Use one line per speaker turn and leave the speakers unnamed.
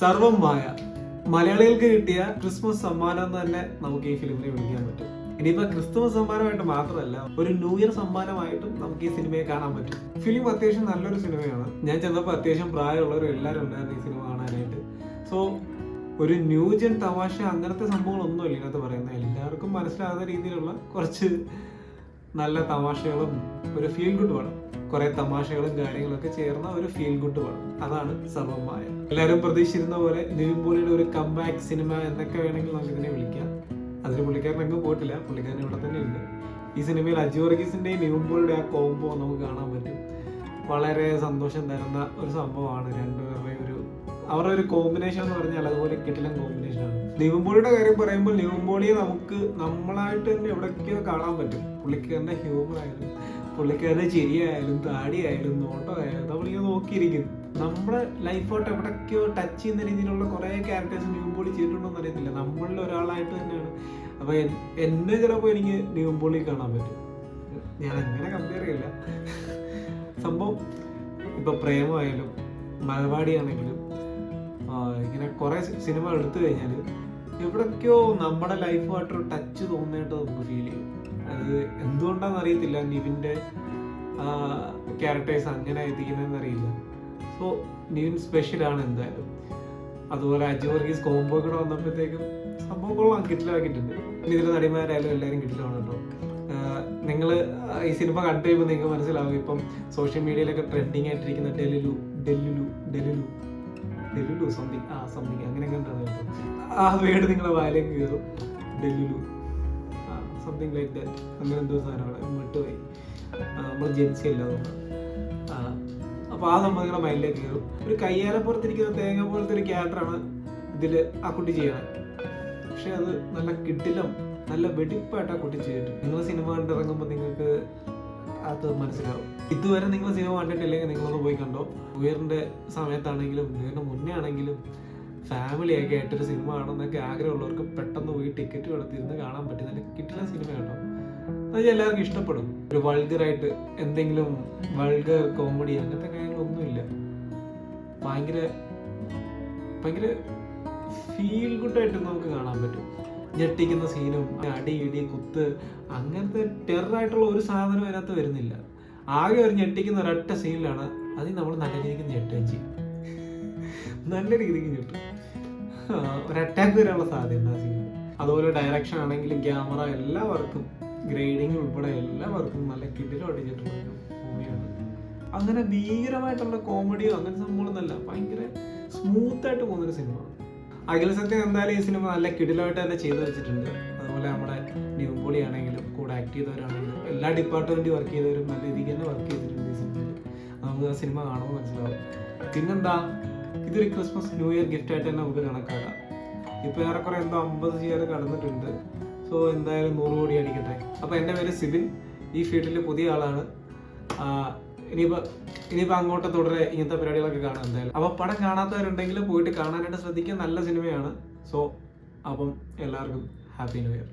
സർവം മായ മലയാളികൾക്ക് കിട്ടിയ ക്രിസ്മസ് സമ്മാനം തന്നെ നമുക്ക് ഈ ഫിലിമിനെ വിളിക്കാൻ പറ്റും. ഇനിയിപ്പോ ക്രിസ്തുമസ് സമ്മാനമായിട്ട് മാത്രമല്ല ഒരു ന്യൂ ഇയർ സമ്മാനമായിട്ടും നമുക്ക് ഈ സിനിമയെ കാണാൻ പറ്റും. ഫിലിം അത്യാവശ്യം നല്ലൊരു സിനിമയാണ്. ഞാൻ ചെന്നപ്പോൾ അത്യാവശ്യം പ്രായമുള്ളവരും എല്ലാവരും ഉണ്ടായിരുന്നു ഈ സിനിമ കാണാനായിട്ട്. സോ ഒരു ന്യൂ ജൻ തമാശ അങ്ങനത്തെ സംഭവങ്ങളൊന്നും ഇല്ല ഇതിനകത്ത് പറയുന്നത് എല്ലാവർക്കും മനസ്സിലാകുന്ന രീതിയിലുള്ള കുറച്ച് നല്ല തമാശകളും ഒരു ഫീൽ ഗുഡ് പടം കുറെ തമാശകളും കാര്യങ്ങളൊക്കെ ചേർന്ന ഒരു ഫീൽ ഗുഡ് പടം അതാണ് സർവമായ എല്ലാവരും പ്രതീക്ഷിച്ചിരുന്ന പോലെ നിവിൻ പോളിയുടെ ഒരു കംബാക്ക് സിനിമ എന്നൊക്കെ വേണമെങ്കിൽ നമുക്ക് ഇതിനെ വിളിക്കാം. അതിന് പുള്ളിക്കാരൻ അങ്ങ് പോയിട്ടില്ല. പുള്ളിക്കാരൻ ഇവിടെ തന്നെ ഉണ്ട്. ഈ സിനിമയിൽ അജു വർഗീസിന്റെയും നിവിൻ ആ കോംബോ നമുക്ക് കാണാൻ പറ്റും. വളരെ സന്തോഷം തരുന്ന ഒരു സംഭവമാണ് രണ്ടുപേരുടെയും ഒരു അവരുടെ ഒരു കോമ്പിനേഷൻ എന്ന് പറഞ്ഞാൽ അതുപോലെ കോമ്പിനേഷൻ ആണ്. നിവിൻപോളിയുടെ കാര്യം പറയുമ്പോൾ നിവിൻപോളിയെ നമുക്ക് നമ്മളായിട്ട് തന്നെ എവിടേക്കോ കാണാൻ പറ്റും. പുള്ളിക്കാരന്റെ ഹ്യൂമർ ആയാലും പുള്ളിക്കാരന്റെ ചിരിയായാലും താടിയായാലും നോട്ടമായാലും നമ്മളിങ്ങനെ നോക്കിയിരിക്കും നമ്മുടെ ലൈഫോട്ട് എവിടെയൊക്കെ ടച്ച് ചെയ്യുന്ന രീതിയിലുള്ള കുറേ ക്യാരക്ടേഴ്സ് ന്യൂ ചെയ്തിട്ടുണ്ടോ എന്ന് അറിയത്തില്ല. നമ്മളിൽ ഒരാളായിട്ട് തന്നെയാണ്. അപ്പൊ എൻ- എന്നെ ചിലപ്പോൾ എനിക്ക് ന്യൂ പോളി കാണാൻ പറ്റും. ഞാൻ അങ്ങനെ കമ്പയർ ചെയ്യില്ല. സംഭവം ഇപ്പൊ പ്രേമമായാലും മലവാടിയാണെങ്കിലും ആ, ഇങ്ങനെ കുറെ സിനിമ എടുത്തു കഴിഞ്ഞാൽ എവിടൊക്കെയോ നമ്മുടെ ലൈഫുമായിട്ടൊരു ടച്ച് തോന്നിയിട്ട് നമുക്ക് ഫീൽ ചെയ്യും. അത് എന്തുകൊണ്ടാണെന്ന് അറിയത്തില്ല. നിവിന്റെ ക്യാരക്ടേഴ്സ് അങ്ങനെ എത്തിക്കുന്നതെന്ന് അറിയില്ല. സോ നിവിൻ സ്പെഷ്യലാണ് എന്തായാലും. അതുപോലെ അജു വർഗീസ് കോംബോ കൂടെ വന്നപ്പോഴത്തേക്കും സംഭവം കൊള്ളാം. കിട്ടിലാക്കിയിട്ടുണ്ട്. ഇതിലെ നടിമാരായാലും എല്ലാവരും കിട്ടിലാണ് കേട്ടോ. നിങ്ങൾ ഈ സിനിമ കണ്ടു കഴിയുമ്പോൾ നിങ്ങൾക്ക് മനസ്സിലാവും. ഇപ്പം സോഷ്യൽ മീഡിയയിലൊക്കെ ട്രെൻഡിങ് ആയിട്ടിരിക്കുന്ന ഡെലിലു ഡെല്ലുലു ഡെലിലു ഡെല്ലുലു സംതിങ് ആ സംതിങ് അങ്ങനെ കണ്ടാണ് ആ വേർഡ് നിങ്ങളെ വായിലേക്ക് കയറും. ഡെല്ലുലു. സംതിങ് ലൈക്ക് ദാറ്റ് അങ്ങനെ എന്തോ സാധനമാണ് വിട്ടുപോയി. നമ്മൾ ജനിച്ചല്ല അപ്പോൾ ആ സംഭവം മൈൻഡിലേക്ക് കയറും. ഒരു കയ്യാലപ്പുറത്തിരിക്കുന്ന തേങ്ങ പോലത്തെ ഒരു ക്യാരക്ടറാണ് ഇതിൽ ആ കുട്ടി ചെയ്യണം. പക്ഷെ അത് നല്ല കിട്ടിലും നല്ല വെടിപ്പായിട്ട് ആ കുട്ടി ചെയ്തിട്ടുണ്ട് നിങ്ങൾ സിനിമ കണ്ടിറങ്ങുമ്പോൾ നിങ്ങൾക്ക് അത് മനസ്സിലാവും. ഇതുവരെ നിങ്ങൾ സിനിമ കണ്ടിട്ടില്ലെങ്കിൽ നിങ്ങളൊന്ന് പോയി കണ്ടോ? ഉയറിന്റെ സമയത്താണെങ്കിലും ഉയറിന്റെ മുന്നേ ആണെങ്കിലും ഫാമിലി ഒക്കെ ആയിട്ടൊരു സിനിമ കാണുന്നൊക്കെ ആഗ്രഹമുള്ളവർക്ക് പെട്ടെന്ന് പോയി ടിക്കറ്റ് കൊടുത്തിരുന്ന് കാണാൻ പറ്റും നല്ല കിട്ടുന്ന സിനിമ കേട്ടോ. അത് എല്ലാവർക്കും ഇഷ്ടപ്പെടും. ഒരു വൾഗറായിട്ട് എന്തെങ്കിലും വൾഗർ കോമഡി അങ്ങനത്തെ കാര്യങ്ങളൊന്നുമില്ല. ഭയങ്കര ഭയങ്കര ഫീൽ ഗുഡായിട്ട് നമുക്ക് കാണാൻ പറ്റും. ഞെട്ടിക്കുന്ന സീനും അടി ഇടി കുത്ത് അങ്ങനത്തെ ടെററായിട്ടുള്ള ഒരു സാധനം അതിനകത്ത് വരുന്നില്ല. ആകെ ഒരു ഞെട്ടിക്കുന്ന ഒരൊറ്റ സീനിലാണ് അതിൽ നമ്മൾ നല്ല രീതിക്ക് ഞെട്ടുകയും ചെയ്യും. നല്ല രീതിക്ക് ഞെട്ടും ഒരു അറ്റാക്ക് വരാനുള്ള സാധ്യത ആ സീനിൽ അതുപോലെ ഡയറക്ഷൻ ആണെങ്കിലും ക്യാമറ എല്ലാ വർക്കും ഗ്രേഡിംഗ് ഉൾപ്പെടെ എല്ലാ വർക്കും നല്ല കിടിലം അടിച്ചിട്ടുള്ള മൂവിയാണ് അങ്ങനെ ഭീകരമായിട്ടുള്ള കോമഡിയോ അങ്ങനെ സംഭവമൊന്നുമല്ല ഭയങ്കര സ്മൂത്ത് ആയിട്ട് പോകുന്നൊരു സിനിമ അഖില സത്യം എന്തായാലും ഈ സിനിമ നല്ല കിടിലമായിട്ട് തന്നെ ചെയ്തു വെച്ചിട്ടുണ്ട്. അതുപോലെ നമ്മുടെ ന്യൂബോളി ആണെങ്കിലും കൂടെ ആക്ട് ചെയ്തവരാണെങ്കിലും എല്ലാ ഡിപ്പാർട്ട്മെന്റ് വർക്ക് ചെയ്തവരും നല്ല രീതിക്ക് തന്നെ വർക്ക് ചെയ്തിട്ടുണ്ട് ഈ സിനിമയിൽ നമുക്ക് ആ സിനിമ കാണുമ്പോൾ മനസ്സിലാവും. പിന്നെന്താ? ഇതൊരു ക്രിസ്മസ് ന്യൂ ഇയർ ഗിഫ്റ്റ് ആയിട്ട് തന്നെ നമുക്ക് കണക്കാക്കാം. ഇപ്പൊ ഏറെക്കുറെ എന്തോ അമ്പത് ചെയ്യാൻ കടന്നിട്ടുണ്ട്. സോ എന്തായാലും നൂറ് കോടി അടിക്കട്ടെ. അപ്പൊ എന്റെ പേര് സിബിൻ. ഈ ഫീൽഡിൽ പുതിയ ആളാണ്. ഇനിയിപ്പോ ഇനിയിപ്പോ അങ്ങോട്ട് തുടരെ ഇങ്ങനത്തെ പരിപാടികളൊക്കെ കാണാം എന്തായാലും. അപ്പൊ പടം കാണാത്തവരുണ്ടെങ്കിൽ പോയിട്ട് കാണാനായിട്ട് ശ്രദ്ധിക്കുക. നല്ല സിനിമയാണ്. സോ അപ്പം എല്ലാവർക്കും ഹാപ്പി ന്യൂ ഇയർ